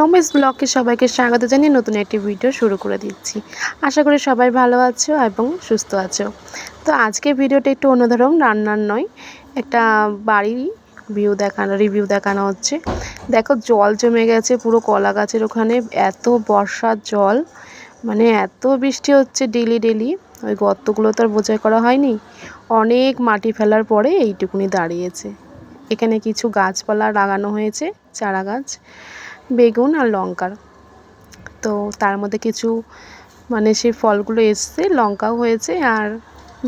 নমেশ ব্লগকে সবাইকে স্বাগত জানিয়ে নতুন একটি ভিডিও শুরু করে দিচ্ছি। আশা করি সবাই ভালো আছো এবং সুস্থ আছো। তো আজকে ভিডিওটা একটু অন্যধরন রান্নার নয়, একটা বাড়ির ভিউ দেখানো রিভিউ দেখানো হচ্ছে। দেখো, জল জমে গেছে, পুরো কলা গাছের ওখানে, এত বর্ষার জল মানে এত বৃষ্টি হচ্ছে ডেলি ডেলি ওই গর্তগুলো তো আর বোঝাই করা হয়নি। অনেক মাটি ফেলার পরে এইটুকুনি দাঁড়িয়েছে। এখানে কিছু গাছপালা লাগানো হয়েছে, চারা গাছ। বেগুন আর লঙ্কার। তো তার মধ্যে কিছু মানে সেই ফলগুলো এসছে, লঙ্কাও হয়েছে আর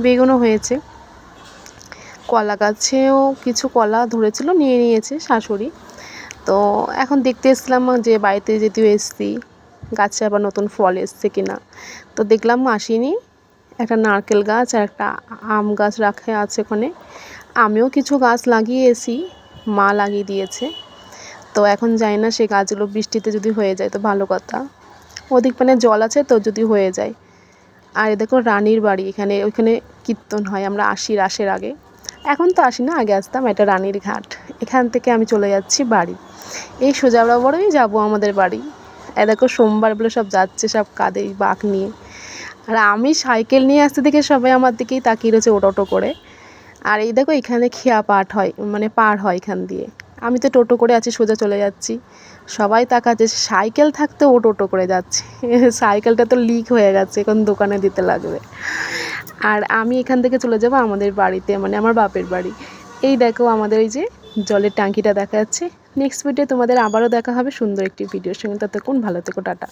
বেগুনও হয়েছে। কলা গাছেও কিছু কলা ধরেছিল, নিয়ে নিয়েছে শাশুড়ি। তো এখন দেখতে এসলাম যে বাড়িতে যেহেতু এসছি, গাছে আবার নতুন ফল এসছে কিনা। তো দেখলাম আসিনি একটা নারকেল গাছ আর একটা আম গাছ রাখা আছে ওখানে। আমিও কিছু গাছ লাগিয়েছি, মা লাগিয়ে দিয়েছে। তো এখন যাই না, সেই গাছগুলো বৃষ্টিতে যদি হয়ে যায় তো ভালো কথা। ওদিক মানে জল আছে তো যদি হয়ে যায়। আর দেখো রানীর বাড়ি, এখানে ওইখানে কীর্তন হয় আমরা আসি রাসের আগে। এখন তো আসি না, আগে আসতাম, এটা রানীর ঘাট। এখান থেকে আমি চলে যাচ্ছি বাড়ি। এই সোজা বরাবরই যাব আমাদের বাড়ি। এ দেখো সোমবার বলে সব যাচ্ছে, সব কাঁধে বাঘ নিয়ে। আর আমি সাইকেল নিয়ে আসতে দেখে সবাই আমার দিকেই তাকিয়ে রয়েছে ওটো ওটো করে। আর এই দেখো এখানে খেয়া পাঠ হয় মানে পার হয় এখান দিয়ে। আমি তো টোটো করে আছি, সোজা চলে যাচ্ছি। সবাই তাকাচ্ছে, সাইকেল থাকতে ও টোটো করে যাচ্ছে। সাইকেলটা তো লিক হয়ে গেছে, এখন দোকানে দিতে লাগবে। আর আমি এখান থেকে চলে যাব আমাদের বাড়িতে মানে আমার বাপের বাড়ি। এই দেখো আমাদের এই যে জলের ট্যাঙ্কিটা দেখা যাচ্ছে। নেক্সট ভিডিও তোমাদের আবারও দেখা হবে সুন্দর একটি ভিডিওর সঙ্গে ততক্ষণ ভালো থেকো, টাটা।